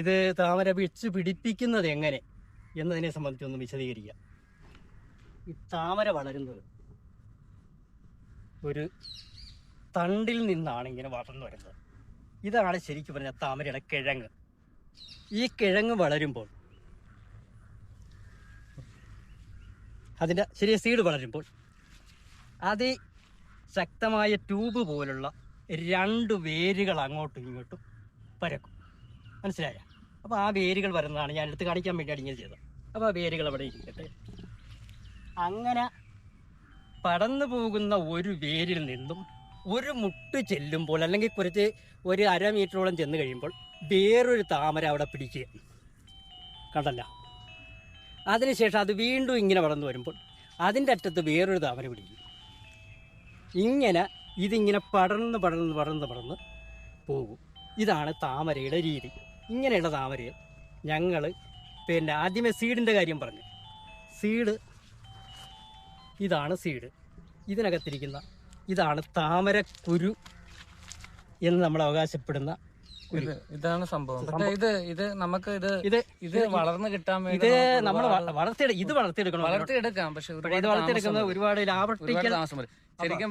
ഇത് താമര വെച്ച് പിടിപ്പിക്കുന്നത് എങ്ങനെ എന്നതിനെ സംബന്ധിച്ചൊന്ന് വിശദീകരിക്കാം ഈ താമര വളരുന്നത് ഒരു തണ്ടിൽ നിന്നാണ് ഇങ്ങനെ വളർന്നു വരുന്നത്. ഇതാണ് ശരിക്കും പറഞ്ഞാൽ താമരയുടെ കിഴങ്ങ്. ഈ കിഴങ്ങ് വളരുമ്പോൾ അതിന്റെ ചെറിയ സീഡ് വളരുമ്പോൾ അതി ശക്തമായ ട്യൂബ് പോലുള്ള രണ്ട് വേരുകൾ അങ്ങോട്ടും ഇങ്ങോട്ടും പരക്കും. മനസ്സിലായ? അപ്പോൾ ആ വേരുകൾ വരുന്നതാണ്. ഞാൻ എടുത്ത് കാണിക്കാൻ വേണ്ടി അടിഞ്ഞത് ചെയ്തത്. അപ്പോൾ ആ വേരുകൾ അവിടെ ഇരിക്കട്ടെ. അങ്ങനെ പടന്നു പോകുന്ന ഒരു വേരിൽ നിന്നും ഒരു മുട്ട് ചെല്ലുമ്പോൾ അല്ലെങ്കിൽ കുറച്ച് ഒരു അര മീറ്ററോളം ചെന്ന് കഴിയുമ്പോൾ വേറൊരു താമര അവിടെ പിടിക്കുക കണ്ടല്ല? അതിനുശേഷം അത് വീണ്ടും ഇങ്ങനെ വളർന്നു വരുമ്പോൾ അതിന്റെ അറ്റത്ത് വേറൊരു താമര പിടിക്കും. ഇങ്ങനെ ഇതിങ്ങനെ പടർന്ന് പടർന്ന് പടർന്ന് പടർന്ന് പോകും. ഇതാണ് താമരയുടെ രീതി. ഇങ്ങനെയുള്ള താമരയെ ഞങ്ങൾ പിന്നെ ആദ്യമേ സീഡിന്റെ കാര്യം പറഞ്ഞു. സീഡ് ഇതാണ് സീഡ് ഇതിനകത്തിരിക്കുന്ന ഇതാണ് താമരക്കുരു എന്ന് നമ്മൾ അവകാശപ്പെടുന്ന കുരു. ഇതാണ് സംഭവം. ഇത് ഇത് നമുക്ക് ഇത് ഇത് ഇത് വളർന്ന് കിട്ടാൻ ഇത് നമ്മൾ ഒരുപാട് വളർത്തിയെടു ഇത് വളർത്തിയെടുക്കണം. വളർത്തിയെടുക്കാം. പക്ഷെ ഇത് വളർത്തിയെടുക്കുന്നത് ഒരുപാട് ലാഭം ശരിക്കും